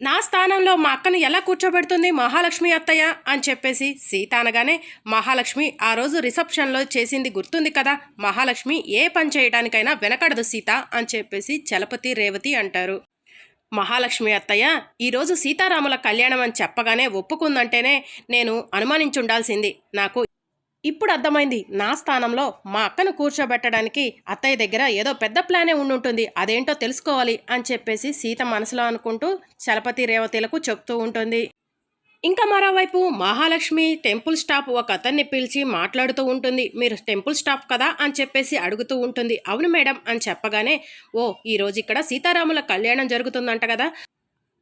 నా స్థానంలో మా అక్కను ఎలా కూర్చోబెడుతుంది మహాలక్ష్మి అత్తయ్య అని చెప్పేసి సీత అనగానే మహాలక్ష్మి ఆ రోజు రిసెప్షన్లో చేసింది గుర్తుంది కదా మహాలక్ష్మి ఏ పని చేయడానికైనా వెనకడదు సీత అని చెప్పేసి చలపతి రేవతి అంటారు. మహాలక్ష్మి అత్తయ్య ఈరోజు సీతారాముల కళ్యాణం అని చెప్పగానే ఒప్పుకుందంటేనే నేను అనుమానించుండాల్సింది. నాకు ఇప్పుడు అర్థమైంది. నా స్థానంలో మా అక్కను కూర్చోబెట్టడానికి అత్తయ్య దగ్గర ఏదో పెద్ద ప్లానే ఉండుంటుంది. అదేంటో తెలుసుకోవాలి అని చెప్పేసి సీత మనసులో అనుకుంటూ చలపతి రేవతిలకు చెప్తూ ఉంటుంది. ఇంకా మరోవైపు మహాలక్ష్మి టెంపుల్ స్టాఫ్ ఒక అతన్ని పిలిచి మాట్లాడుతూ ఉంటుంది. మీరు టెంపుల్ స్టాఫ్ కదా అని చెప్పేసి అడుగుతూ ఉంటుంది. అవును మేడం అని చెప్పగానే ఓ ఈరోజు ఇక్కడ సీతారాముల కళ్యాణం జరుగుతుందంట కదా.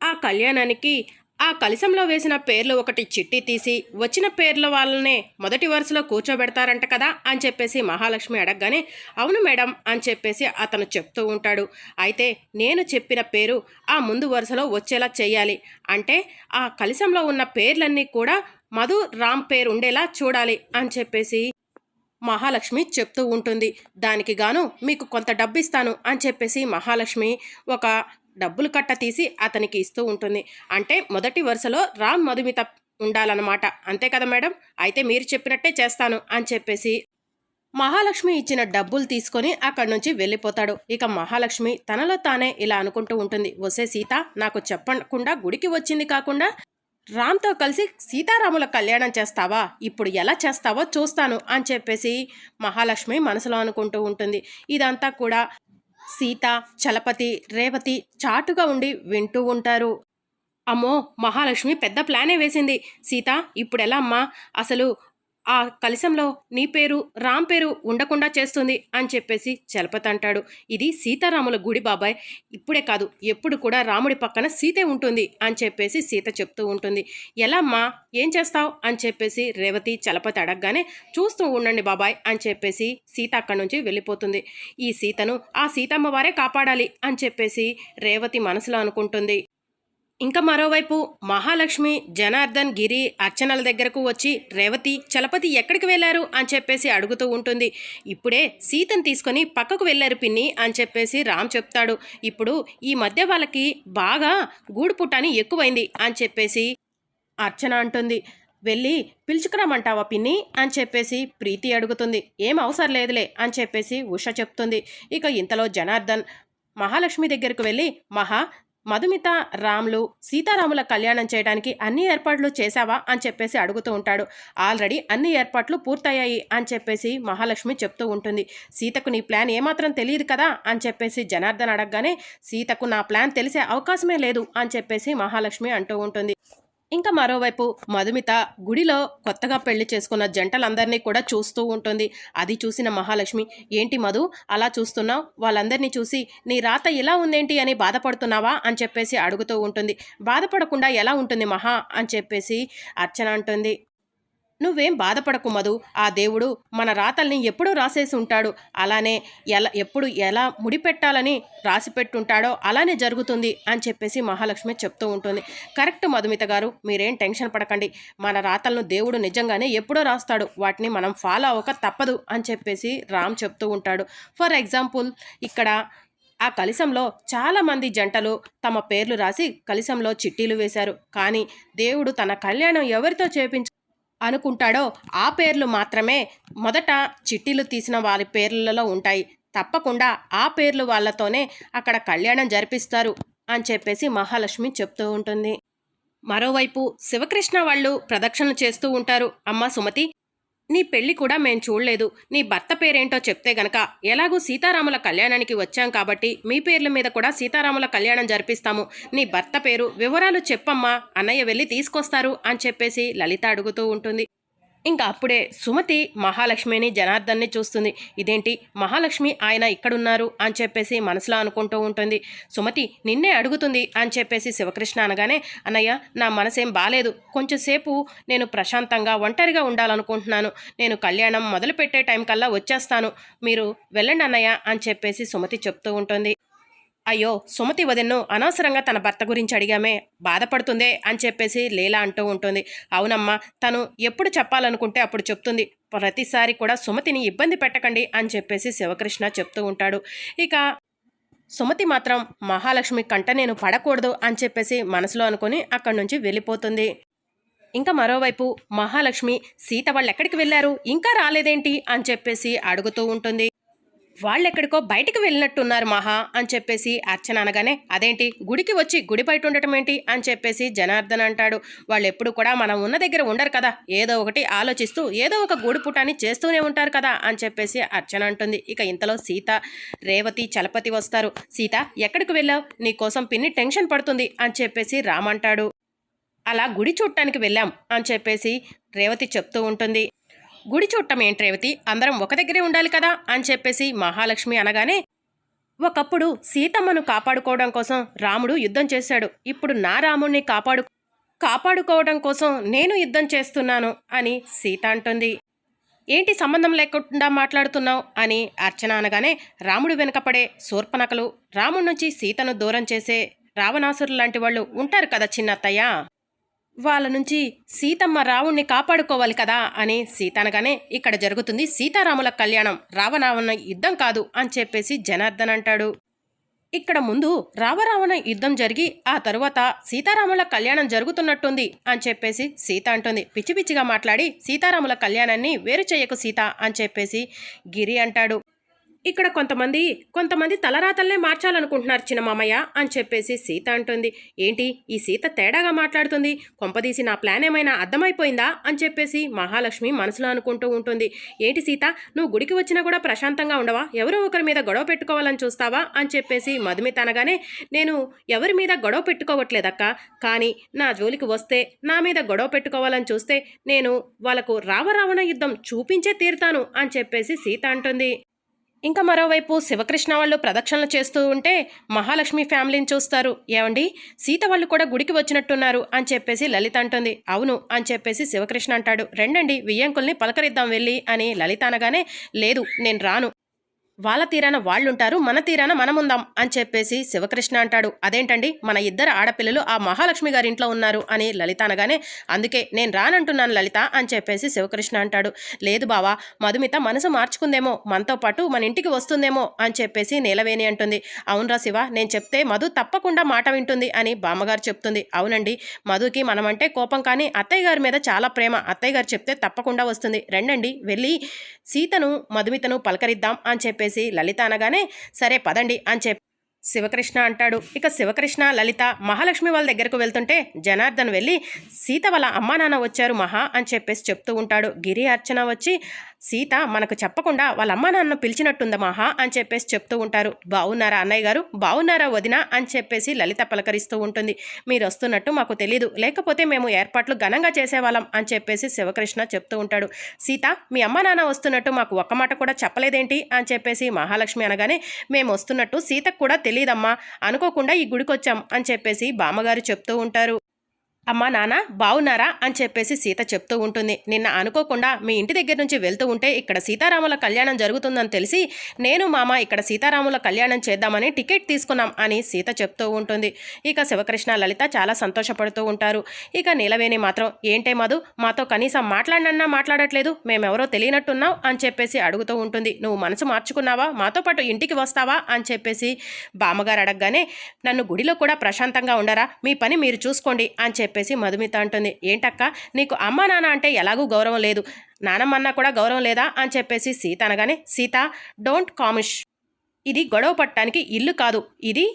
ఆ కళ్యాణానికి ఆ కలశంలో వేసిన పేర్లు ఒకటి చిట్టి తీసి వచ్చిన పేర్ల వాళ్ళనే మొదటి వరుసలో కూర్చోబెడతారంట కదా అని చెప్పేసి మహాలక్ష్మి అడగగానే అవును మేడం అని చెప్పేసి అతను చెప్తూ ఉంటాడు. అయితే నేను చెప్పిన పేరు ఆ ముందు వరుసలో వచ్చేలా చేయాలి అంటే ఆ కలశంలో ఉన్న పేర్లన్నీ కూడా మధు రామ్ పేరు ఉండేలా చూడాలి అని చెప్పేసి మహాలక్ష్మి చెప్తూ ఉంటుంది. దానికి గాను మీకు కొంత డబ్బు ఇస్తాను అని చెప్పేసి మహాలక్ష్మి ఒక డబ్బులు కట్ట తీసి అతనికి ఇస్తూ ఉంటుంది. అంటే మొదటి వరుసలో రామ్ మధుమిత ఉండాలన్నమాట. అంతే కదా మేడం? అయితే మీరు చెప్పినట్టే చేస్తాను అని చెప్పేసి మహాలక్ష్మి ఇచ్చిన డబ్బులు తీసుకొని అక్కడి నుంచి వెళ్ళిపోతాడు. ఇక మహాలక్ష్మి తనలో తానే ఇలా అనుకుంటూ ఉంటుంది. వసే సీత నాకు చెప్పకుండా గుడికి వచ్చింది కాకుండా రామ్తో కలిసి సీతారాముల కళ్యాణం చేస్తావా? ఇప్పుడు ఎలా చేస్తావో చూస్తాను అని చెప్పేసి మహాలక్ష్మి మనసులో అనుకుంటూ ఉంటుంది. ఇదంతా కూడా సీత చలపతి రేవతి చాటుగా ఉండి వింటూ ఉంటారు. అమ్మో మహాలక్ష్మి పెద్ద ప్లానే వేసింది. సీత ఇప్పుడెలా అమ్మా? అసలు ఆ కలశంలో నీ పేరు రామ్ పేరు ఉండకుండా చేస్తుంది అని చెప్పేసి చలపతి అంటాడు. ఇది సీతారాముల గుడి బాబాయ్. ఇప్పుడే కాదు ఎప్పుడు కూడా రాముడి పక్కన సీతే ఉంటుంది అని చెప్పేసి సీత చెప్తూ ఉంటుంది. ఎలా అమ్మా ఏం చేస్తావు? అని చెప్పేసి రేవతి చలపతి అడగగానే చూస్తూ ఉండండి బాబాయ్ అని చెప్పేసి సీత అక్కడి నుంచి వెళ్ళిపోతుంది. ఈ సీతను ఆ సీతమ్మ వారే కాపాడాలి అని చెప్పేసి రేవతి మనసులో అనుకుంటుంది. ఇంకా మరోవైపు మహాలక్ష్మి జనార్దన్ గిరి అర్చనల దగ్గరకు వచ్చి రేవతి చలపతి ఎక్కడికి వెళ్ళారు అని చెప్పేసి అడుగుతూ ఉంటుంది. ఇప్పుడే సీతను తీసుకొని పక్కకు వెళ్ళారు పిన్ని అని చెప్పేసి రామ్ చెప్తాడు. ఇప్పుడు ఈ మధ్య వాళ్ళకి బాగా గూడు పుట్టాని ఎక్కువైంది అని చెప్పేసి అర్చన అంటుంది. వెళ్ళి పిలుచుకురామంటావా పిన్ని అని చెప్పేసి ప్రీతి అడుగుతుంది. ఏం అవసరం లేదులే అని చెప్పేసి ఉష చెప్తుంది. ఇక ఇంతలో జనార్దన్ మహాలక్ష్మి దగ్గరకు వెళ్ళి మహా మధుమిత రాములు సీతారాముల కళ్యాణం చేయడానికి అన్ని ఏర్పాట్లు చేశావా అని చెప్పేసి అడుగుతూ ఉంటాడు. ఆల్రెడీ అన్ని ఏర్పాట్లు పూర్తయ్యాయి అని చెప్పేసి మహాలక్ష్మి చెప్తూ ఉంటుంది. సీతకు నీ ప్లాన్ ఏమాత్రం తెలియదు కదా అని చెప్పేసి జనార్దన్ అడగగానే సీతకు నా ప్లాన్ తెలిసే అవకాశమే లేదు అని చెప్పేసి మహాలక్ష్మి అంటూ ఉంటుంది. ఇంకా మరోవైపు మధుమిత గుడిలో కొత్తగా పెళ్ళి చేసుకున్న జంటలందరినీ కూడా చూస్తూ ఉంటుంది. అది చూసిన మహాలక్ష్మి ఏంటి మధు అలా చూస్తున్నావు? వాళ్ళందరినీ చూసి నీ రాత ఇలా ఉందేంటి అని బాధపడుతున్నావా? అని చెప్పేసి అడుగుతూ ఉంటుంది. బాధపడకుండా ఎలా ఉంటుంది మహా? అని చెప్పేసి అర్చన అంటుంది. నువ్వేం బాధపడకు మధు. ఆ దేవుడు మన రాతల్ని ఎప్పుడూ రాసేసి ఉంటాడు అలానే ఎలా ఎప్పుడు ఎలా ముడిపెట్టాలని రాసి పెట్టుంటాడో అలానే జరుగుతుంది అని చెప్పేసి మహాలక్ష్మి చెప్తూ ఉంటుంది. కరెక్ట్ మధుమిత గారు మీరేం టెన్షన్ పడకండి. మన రాతలను దేవుడు నిజంగానే ఎప్పుడో రాస్తాడు. వాటిని మనం ఫాలో అవ్వక తప్పదు అని చెప్పేసి రామ్ చెప్తూ ఉంటాడు. ఫర్ ఎగ్జాంపుల్ ఇక్కడ ఆ కలిసంలో చాలామంది జంటలు తమ పేర్లు రాసి కలిసంలో చిట్టీలు వేశారు. కానీ దేవుడు తన కళ్యాణం ఎవరితో చేపించ అనుకుంటాడో ఆ పేర్లు మాత్రమే మొదట చిట్టీలు తీసిన వారి పేర్లలో ఉంటాయి. తప్పకుండా ఆ పేర్లు వాళ్ళతోనే అక్కడ కళ్యాణం జరిపిస్తారు అని చెప్పేసి మహాలక్ష్మి చెప్తూ ఉంటుంది. మరోవైపు శివకృష్ణ వాళ్ళు ప్రదక్షిణలు చేస్తూ ఉంటారు. అమ్మ సుమతి నీ పెళ్ళి కూడా మేం చూడలేదు. నీ భర్త పేరేంటో చెప్తే గనక ఎలాగూ సీతారాముల కళ్యాణానికి వచ్చాం కాబట్టి మీ పేర్ల మీద కూడా సీతారాముల కళ్యాణం జరిపిస్తాము. నీ భర్త పేరు వివరాలు చెప్పమ్మా అన్నయ్య వెళ్ళి తీసుకొస్తారు అని చెప్పేసి లలిత అడుగుతూ ఉంటుంది. ఇంకా అప్పుడే సుమతి మహాలక్ష్మిని జనార్దన్ని చూస్తుంది. ఇదేంటి? మహాలక్ష్మి ఆయన ఇక్కడున్నారు అని చెప్పేసి మనసులో అనుకుంటూ ఉంటుంది. సుమతి నిన్నే అడుగుతుంది అని చెప్పేసి శివకృష్ణ అనగానే అన్నయ్య నా మనసేం బాలేదు. కొంచెంసేపు నేను ప్రశాంతంగా ఒంటరిగా ఉండాలనుకుంటున్నాను. నేను కళ్యాణం మొదలుపెట్టే టైం కల్లా వచ్చేస్తాను. మీరు వెళ్ళండి అన్నయ్య అని చెప్పేసి సుమతి చెప్తూ ఉంటుంది. అయ్యో సుమతి వదిన్ను అనవసరంగా తన భర్త గురించి అడిగామే. బాధపడుతుందే అని చెప్పేసి లీలా అంటూ ఉంటుంది. అవునమ్మా తను ఎప్పుడు చెప్పాలనుకుంటే అప్పుడు చెప్తుంది. ప్రతిసారి కూడా సుమతిని ఇబ్బంది పెట్టకండి అని చెప్పేసి శివకృష్ణ చెప్తూ ఉంటాడు. ఇక సుమతి మాత్రం మహాలక్ష్మి కంట నేను పడకూడదు అని చెప్పేసి మనసులో అనుకుని అక్కడి నుంచి వెళ్ళిపోతుంది. ఇంకా మరోవైపు మహాలక్ష్మి సీత వాళ్ళు ఎక్కడికి వెళ్ళారు? ఇంకా రాలేదేంటి? అని చెప్పేసి అడుగుతూ ఉంటుంది. వాళ్ళెక్కడికో బయటికి వెళ్ళినట్టున్నారు మహా అని చెప్పేసి అర్చన అనగానే అదేంటి? గుడికి వచ్చి గుడి బయట ఉండటం ఏంటి? అని చెప్పేసి జనార్దన్ అంటాడు. వాళ్ళు ఎప్పుడు కూడా మనం ఉన్న దగ్గర ఉండరు కదా. ఏదో ఒకటి ఆలోచిస్తూ ఏదో ఒక గూడు పుటాన్ని చేస్తూనే ఉంటారు కదా అని చెప్పేసి అర్చన అంటుంది. ఇక ఇంతలో సీత రేవతి చలపతి వస్తారు. సీత ఎక్కడికి వెళ్ళావు? నీకోసం పిన్ని టెన్షన్ పడుతుంది అని చెప్పేసి రామంటాడు అలా గుడి చూడటానికి వెళ్ళాం అని చెప్పేసి రేవతి చెప్తూ ఉంటుంది. గుడి చూడటం ఏంటి రేవతి అందరం ఒక దగ్గరే ఉండాలి కదా? అని చెప్పేసి మహాలక్ష్మి అనగానే ఒకప్పుడు సీతమ్మను కాపాడుకోవడం కోసం రాముడు యుద్ధం చేశాడు. ఇప్పుడు నా రాముణ్ణి కాపాడు కాపాడుకోవడం కోసం నేను యుద్ధం చేస్తున్నాను అని సీత అంటుంది. ఏంటి సంబంధం లేకుండా మాట్లాడుతున్నావు? అని అర్చన అనగానే రాముడు వెనుకపడే శూర్పనకలు రాముడి నుంచి సీతను దూరం చేసే రావణాసురు లాంటి వాళ్ళు ఉంటారు కదా చిన్నత్తయ్య? వాళ్ళ నుంచి సీతమ్మ రావుణ్ణి కాపాడుకోవాలి కదా అని సీత అనగానే ఇక్కడ జరుగుతుంది సీతారాముల కళ్యాణం. రావణావణ యుద్ధం కాదు అని చెప్పేసి జనార్దన్ అంటాడు. ఇక్కడ ముందు రావరావణ యుద్ధం జరిగి ఆ తరువాత సీతారాముల కళ్యాణం జరుగుతున్నట్టుంది అని చెప్పేసి సీత అంటుంది. పిచ్చి పిచ్చిగా మాట్లాడి సీతారాముల కళ్యాణాన్ని వేరు చేయకు సీత అని చెప్పేసి గిరి అంటాడు. ఇక్కడ కొంతమంది కొంతమంది తలరాతల్నే మార్చాలనుకుంటున్నారు చిన్న మామయ్య అని చెప్పేసి సీత అంటుంది. ఏంటి? ఈ సీత తేడాగా మాట్లాడుతుంది. కొంపదీసి నా ప్లాన్ ఏమైనా అర్థమైపోయిందా అని చెప్పేసి మహాలక్ష్మి మనసులో అనుకుంటూ ఉంటుంది. ఏంటి సీత? నువ్వు గుడికి వచ్చినా కూడా ప్రశాంతంగా ఉండవా? ఎవరో ఒకరి మీద గొడవ పెట్టుకోవాలని చూస్తావా అని చెప్పేసి మధుమిత అనగానే నేను ఎవరి మీద గొడవ పెట్టుకోవట్లేదక్క. కానీ నా జోలికి వస్తే నా మీద గొడవ పెట్టుకోవాలని చూస్తే నేను వాళ్ళకు రావరావణ యుద్ధం చూపించే తీరుతాను అని చెప్పేసి సీత అంటుంది. ఇంకా మరోవైపు శివకృష్ణ వాళ్ళు ప్రదక్షిణలు చేస్తూ ఉంటే మహాలక్ష్మి ఫ్యామిలీని చూస్తారు. ఏమండి? సీత వాళ్ళు కూడా గుడికి వచ్చినట్టున్నారు అని చెప్పేసి లలిత అంటుంది. అవును అని చెప్పేసి శివకృష్ణ అంటాడు. రెండండి వియ్యంకుల్ని పలకరిద్దాం వెళ్ళి అని లలిత అనగానే లేదు నేను రాను. వాళ్ళ తీరాన వాళ్ళుంటారు మన తీరాన మనముందాం అని చెప్పేసి శివకృష్ణ అంటాడు. అదేంటండి? మన ఇద్దరు ఆడపిల్లలు ఆ మహాలక్ష్మి గారి ఇంట్లో ఉన్నారు అని లలిత అనగానే అందుకే నేను రానంటున్నాను లలిత అని చెప్పేసి శివకృష్ణ అంటాడు. లేదు బావా మధుమిత మనసు మార్చుకుందేమో మనతో పాటు మన ఇంటికి వస్తుందేమో అని చెప్పేసి నీలవేణి అంటుంది. అవునరా శివ నేను చెప్తే మధు తప్పకుండా మాట వింటుంది అని బామ్మగారు చెప్తుంది. అవునండి మధుకి మనమంటే కోపం కానీ అత్తయ్య గారి మీద చాలా ప్రేమ. అత్తయ్య గారు చెప్తే తప్పకుండా వస్తుంది. రెండండి వెళ్ళి సీతను మధుమితను పలకరిద్దాం అని చెప్పి చెప్పేసి లలిత అనగానే సరే పదండి అని చెప్పి శివకృష్ణ అంటాడు. ఇక శివకృష్ణ లలిత మహాలక్ష్మి వాళ్ళ దగ్గరకు వెళ్తుంటే జనార్దన్ వెళ్ళి సీత వాళ్ళ అమ్మా నాన్న వచ్చారు మహా అని చెప్పేసి చెప్తూ ఉంటాడు. గిరి అర్చన వచ్చి సీత మనకు చెప్పకుండా వాళ్ళ అమ్మా నాన్న పిలిచినట్టుంది మహా అని చెప్పేసి చెప్తూ ఉంటారు. బాగున్నారా అన్నయ్య గారు? బాగున్నారా వదిన? అని చెప్పేసి లలిత పలకరిస్తూ ఉంటుంది. మీరు వస్తున్నట్టు మాకు తెలీదు. లేకపోతే మేము ఏర్పాట్లు ఘనంగా చేసేవాళ్ళం అని చెప్పేసి శివకృష్ణ చెప్తూ ఉంటాడు. సీత మీ అమ్మా నాన్న వస్తున్నట్టు మాకు ఒక్క మాట కూడా చెప్పలేదేంటి? అని చెప్పేసి మహాలక్ష్మి అనగానే మేము వస్తున్నట్టు సీతకు కూడా తెలియదమ్మా అనుకోకుండా ఈ గుడికొచ్చాం అని చెప్పేసి బామ్మగారు చెప్తూ ఉంటారు. అమ్మా నాన్న బావున్నారా? అని చెప్పేసి సీత చెప్తూ ఉంటుంది. నిన్న అనుకోకుండా మీ ఇంటి దగ్గర నుంచి వెళ్తూ ఉంటే ఇక్కడ సీతారాముల కళ్యాణం జరుగుతుందని తెలిసి నేను మామ ఇక్కడ సీతారాముల కళ్యాణం చేద్దామని టికెట్ తీసుకున్నాం అని సీత చెప్తూ ఉంటుంది. ఇక శివకృష్ణ లలిత చాలా సంతోషపడుతూ ఉంటారు. ఇక నీలవేణి మాత్రం ఏంటే మధు మాతో కనీసం మాట్లాడినన్నా మాట్లాడట్లేదు. మేమెవరో తెలియనట్టున్నావు అని చెప్పేసి అడుగుతూ ఉంటుంది. నువ్వు మనసు మార్చుకున్నావా? మాతో పాటు ఇంటికి వస్తావా? అని చెప్పేసి బామ్మగారు అడగగానే నన్ను గుడిలో కూడా ప్రశాంతంగా ఉండరా? మీ పని మీరు చూసుకోండి అని చెప్పేసి మధుమిత అంటుంది. ఏంటక్క? నీకు అమ్మ నాన్న అంటే ఎలాగూ గౌరవం లేదు. నానమ్మన్నా కూడా గౌరవం లేదా అని చెప్పేసి సీత అనగానే సీత డోంట్ కామిష్. ఇది గొడవ పట్టడానికి ఇల్లు కాదు. ఇది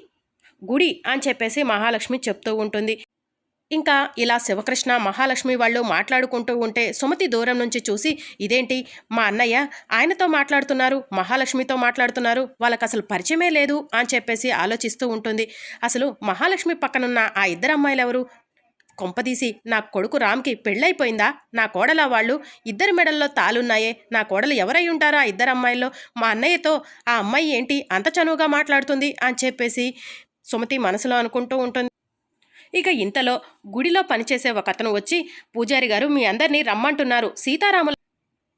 గుడి అని చెప్పేసి మహాలక్ష్మి చెప్తూ ఉంటుంది. ఇంకా ఇలా శివకృష్ణ మహాలక్ష్మి వాళ్ళు మాట్లాడుకుంటూ ఉంటే సుమతి దూరం నుంచి చూసి ఇదేంటి? మా అన్నయ్య ఆయనతో మాట్లాడుతున్నారు మహాలక్ష్మితో మాట్లాడుతున్నారు వాళ్ళకి అసలు పరిచయమే లేదు అని చెప్పేసి ఆలోచిస్తూ ఉంటుంది. అసలు మహాలక్ష్మి పక్కనున్న ఆ ఇద్దరు అమ్మాయిలు ఎవరు కొంపదీసి నా కొడుకు రామ్కి పెళ్ళైపోయిందా నా కోడల వాళ్ళు ఇద్దరి మెడల్లో తాలున్నాయే. నా కోడలు ఎవరై ఉంటారా ఆ ఇద్దరు అమ్మాయిల్లో? మా అన్నయ్యతో ఆ అమ్మాయి ఏంటి అంత చనువుగా మాట్లాడుతుంది అని చెప్పేసి సుమతి మనసులో అనుకుంటూ ఉంటుంది. ఇక ఇంతలో గుడిలో పనిచేసే ఒక అతను వచ్చి పూజారి గారు మీ అందరినీ రమ్మంటున్నారు. సీతారాముల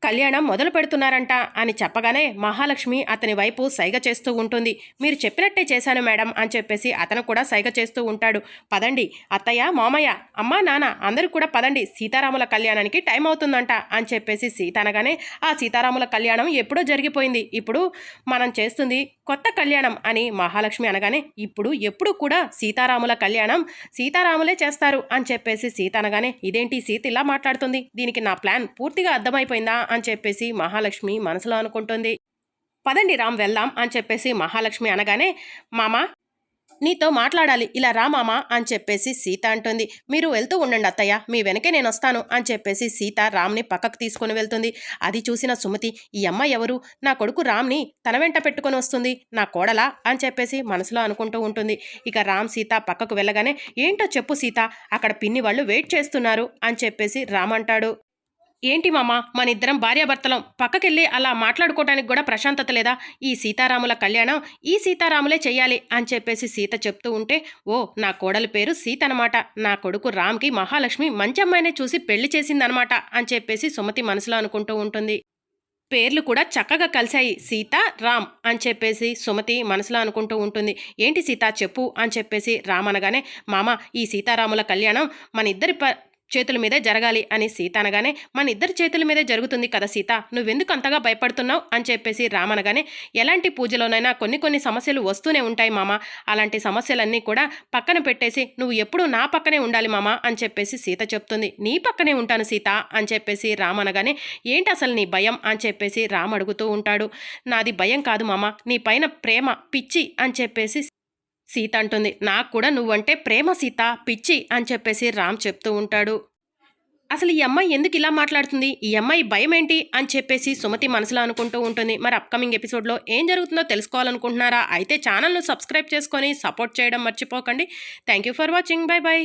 కళ్యాణం మొదలు పెడుతున్నారంట అని చెప్పగానే మహాలక్ష్మి అతని వైపు సైగ చేస్తూ ఉంటుంది. మీరు చెప్పినట్టే చేశాను మేడం అని చెప్పేసి అతను కూడా సైగ చేస్తూ ఉంటాడు. పదండి. అత్తయ్య మామయ్య అమ్మా నాన్న అందరూ కూడా పదండి. సీతారాముల కళ్యాణానికి టైం అవుతుందంట అని చెప్పేసి సీత అనగానే ఆ సీతారాముల కళ్యాణం ఎప్పుడో జరిగిపోయింది. ఇప్పుడు మనం చేస్తుంది కొత్త కళ్యాణం అని మహాలక్ష్మి అనగానే ఇప్పుడు ఎప్పుడు కూడా సీతారాముల కళ్యాణం సీతారాములే చేస్తారు అని చెప్పేసి సీత అనగానే ఇదేంటి? సీత ఇలా మాట్లాడుతుంది. దీనికి నా ప్లాన్ పూర్తిగా అర్థమైపోయిందా? అని చెప్పేసి మహాలక్ష్మి మనసులో అనుకుంటుంది. పదండి రామ్ వెళ్దాం అని చెప్పేసి మహాలక్ష్మి అనగానే మామ నీతో మాట్లాడాలి. ఇలా రా మామ అని చెప్పేసి సీత అంటుంది. మీరు వెళ్తూ ఉండండి అత్తయ్య. మీ వెనకే నేను వస్తాను అని చెప్పేసి సీత రామ్ని పక్కకు తీసుకుని వెళ్తుంది. అది చూసిన సుమతి ఈ అమ్మ ఎవరు? నా కొడుకు రామ్ని తన వెంట పెట్టుకొని వస్తుంది. నా కోడలా? అని చెప్పేసి మనసులో అనుకుంటూ ఉంటుంది. ఇక రామ్ సీత పక్కకు వెళ్ళగానే ఏంటో చెప్పు సీత అక్కడ పిన్ని వాళ్ళు వెయిట్ చేస్తున్నారు అని చెప్పేసి రామ్ అంటాడు. ఏంటి మామ? మన ఇద్దరం భార్యాభర్తలం. పక్కకెళ్ళి అలా మాట్లాడుకోవడానికి కూడా ప్రశాంతత లేదా? ఈ సీతారాముల కళ్యాణం ఈ సీతారాములే చెయ్యాలి అని చెప్పేసి సీత చెప్తూ ఉంటే ఓ నా కోడలి పేరు సీత అనమాట నా కొడుకు రామ్కి మహాలక్ష్మి మంచి అమ్మాయినే చూసి పెళ్ళి చేసిందనమాట అని చెప్పేసి సుమతి మనసులో అనుకుంటూ ఉంటుంది. పేర్లు కూడా చక్కగా కలిశాయి. సీత రామ్ అని చెప్పేసి సుమతి మనసులో అనుకుంటూ ఉంటుంది. ఏంటి సీత చెప్పు అని చెప్పేసి రామ్ అనగానే మామ ఈ సీతారాముల కళ్యాణం మన ఇద్దరి ప చేతుల మీదే జరగాలి అని సీత అనగానే మన ఇద్దరి చేతుల మీదే జరుగుతుంది కదా సీత నువ్వెందుకు అంతగా భయపడుతున్నావు? అని చెప్పేసి రామనగానే ఎలాంటి పూజలోనైనా కొన్ని కొన్ని సమస్యలు వస్తూనే ఉంటాయి మామ. అలాంటి సమస్యలన్నీ కూడా పక్కన పెట్టేసి నువ్వు ఎప్పుడూ నా పక్కనే ఉండాలి మామ అని చెప్పేసి సీత చెప్తుంది. నీ పక్కనే ఉంటాను సీత అని చెప్పేసి రామనగానే ఏంటి అసలు నీ భయం? అని చెప్పేసి రామ్ అడుగుతూ ఉంటాడు. నాది భయం కాదు మామ. నీ పైన ప్రేమ పిచ్చి అని చెప్పేసి సీత అంటుంది. నాకు కూడా నువ్వంటే ప్రేమ సీత. పిచ్చి అని చెప్పేసి రామ్ చెప్తూ ఉంటాడు. అసలు ఈ అమ్మాయి ఎందుకు ఇలా మాట్లాడుతుంది? ఈ అమ్మాయి భయం ఏంటి అని చెప్పేసి సుమతి మనసులో అనుకుంటూ ఉంటుంది. మరి అప్కమింగ్ ఎపిసోడ్లో ఏం జరుగుతుందో తెలుసుకోవాలనుకుంటున్నారా? అయితే ఛానల్ను సబ్స్క్రైబ్ చేసుకొని సపోర్ట్ చేయడం మర్చిపోకండి. Thank you for watching bye bye